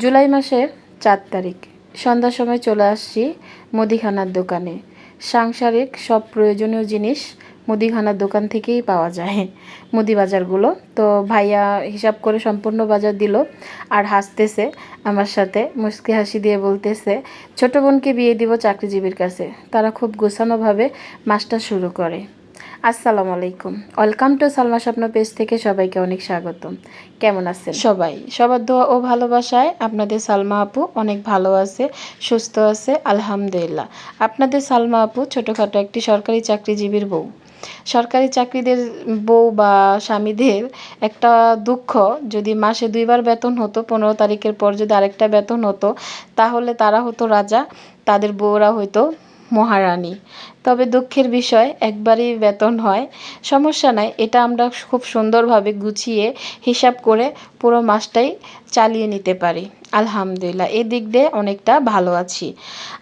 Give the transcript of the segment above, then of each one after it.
জুলাই মাসের চার তারিখ। সন্ধ্যার সময় চলে আসছি মুদিখানার দোকানে। সাংসারিক সব প্রয়োজনীয় জিনিস মুদিখানার দোকান থেকেই পাওয়া যায় মুদি বাজারগুলো তো ভাইয়া হিসাব করে সম্পূর্ণ বাজার দিল আর হাসতেছে আমার সাথে, মুচকি হাসি দিয়ে বলতেছে, ছোট বোনকে বিয়ে দিব চাকরিজীবীর কাছে। তারা খুব গোছানোভাবে মাসটা শুরু করে। আসসালামু আলাইকুম। ওয়েলকাম টু সালমা স্বপ্ন পেজ থেকে সবাইকে অনেক স্বাগত কেমন আছেন? সবাই, সবার দোয়া ও ভালোবাসায় আপনাদের সালমা আপু অনেক ভালো আছে, সুস্থ আছে, আলহামদুলিল্লাহ। আপনাদের সালমা আপু ছোটোখাটো একটি সরকারি চাকরিজীবীর বউ। সরকারি চাকরিদের বউ বা স্বামীদের একটা দুঃখ, যদি মাসে দুইবার বেতন হতো, পনেরো তারিখের পর যদি আরেকটা বেতন হতো, তাহলে তারা হতো রাজা, তাদের বউরা হইতো মহারানী। তবে দুঃখের বিষয়, একবারই বেতন হয়। সমস্যা নাই, এটা আমরা খুব সুন্দরভাবে গুছিয়ে হিসাব করে পুরো মাসটাই চালিয়ে নিতে পারি। আলহামদুলিল্লাহ এই দিক দিয়ে অনেকটা ভালো আছি।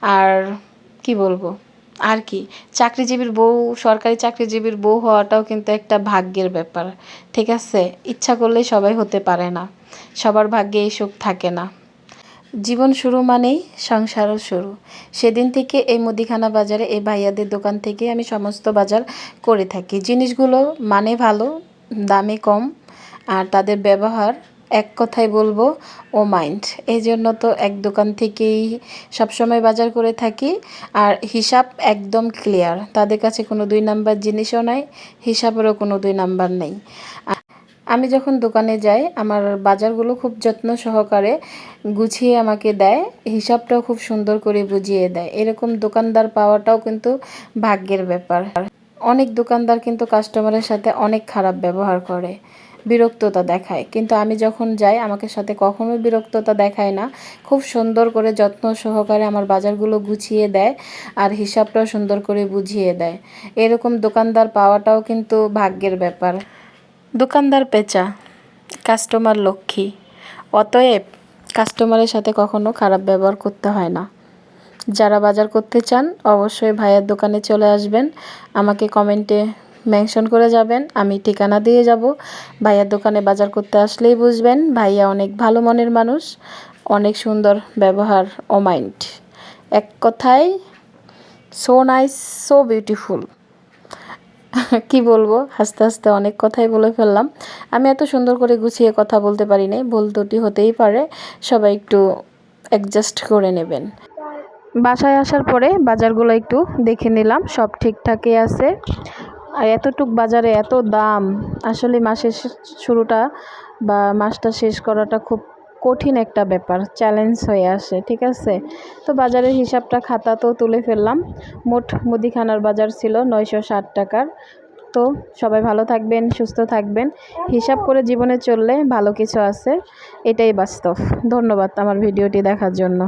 আর কি বলব? আর কি? চাকরিজীবীর বউ, সরকারি চাকরিজীবীর বউ হওয়াটাও কিন্তু একটা ভাগ্যের ব্যাপার। ঠিক আছে? ইচ্ছা করলেই সবাই হতে পারে না। সবার ভাগ্যে এই সুখ থাকে না। জীবন শুরু মানেই সংসারও শুরু। সেদিন থেকে এই মুদিখানা বাজারে এই ভাইয়াদের দোকান থেকে আমি সমস্ত বাজার করে থাকি। জিনিসগুলো মানে ভালো, দামে কম, আর তাদের ব্যবহার এক কথায় বলব ও মাইন্ড। এই জন্য তো এক দোকান থেকেই সবসময় বাজার করে থাকি, আর হিসাব একদম ক্লিয়ার। তাদের কাছে কোনো দুই নাম্বার জিনিসও নাই, হিসাবেরও কোনো দুই নাম্বার নেই। আমি যখন দোকানে যাই, আমার বাজারগুলো খুব যত্ন সহকারে গুছিয়ে আমাকে দেয়, হিসাবটাও খুব সুন্দর করে বুঝিয়ে দেয়। এরকম দোকানদার পাওয়াটাও কিন্তু ভাগ্যের ব্যাপার। অনেক দোকানদার কিন্তু কাস্টমারের সাথে অনেক খারাপ ব্যবহার করে, বিরক্ততা দেখায়। কিন্তু আমি যখন যাই, আমাকে সাথে কখনোই বিরক্ততা দেখায় না। খুব সুন্দর করে যত্ন সহকারে আমার বাজারগুলো গুছিয়ে দেয় আর হিসাবটাও সুন্দর করে বুঝিয়ে দেয়। এরকম দোকানদার পাওয়াটাও কিন্তু ভাগ্যের ব্যাপার। দোকানদার পেঁচা কাস্টমার লক্ষ্মী। অতএব কাস্টমারের সাথে কখনো খারাপ ব্যবহার করতে হয় না। যারা বাজার করতে চান, অবশ্যই ভাইয়ের দোকানে চলে আসবেন। আমাকে কমেন্টে মেনশন করে যাবেন। আমি ঠিকানা দিয়ে যাব। ভাইয়ার দোকানে বাজার করতে আসলেই বুঝবেন, ভাইয়া অনেক ভালো মনের মানুষ, অনেক সুন্দর ব্যবহার ও মাইন্ড এক কথায় সো নাইস সো বিউটিফুল কি বলব? হাসতে হাসতে অনেক কথাই বলে ফেললাম। আমি এত সুন্দর করে গুছিয়ে কথা বলতে পারি নাই, ভুল দুটি হতেই পারে। সবাই একটু অ্যাডজাস্ট করে নেবেন। বাসায় আসার পরে বাজারগুলো একটু দেখে নিলাম, সব ঠিকঠাকই আছে। আর এতটুক বাজারে এত দাম, আসলে মাসের শুরুটা বা মাসটা শেষ করাটা খুব কঠিন একটা ব্যাপার চ্যালেঞ্জ হয়ে আসে, ঠিক আছে? তো বাজারের হিসাবটা খাতা তো তুলে ফেললাম। মোট মুদিখানার বাজার ছিল নয়শো ষাট টাকার। তো সবাই ভালো থাকবেন, সুস্থ থাকবেন। হিসাব করে জীবনে চললে ভালো কিছু আছে, এটাই বাস্তব। ধন্যবাদ আমার ভিডিওটি দেখার জন্য।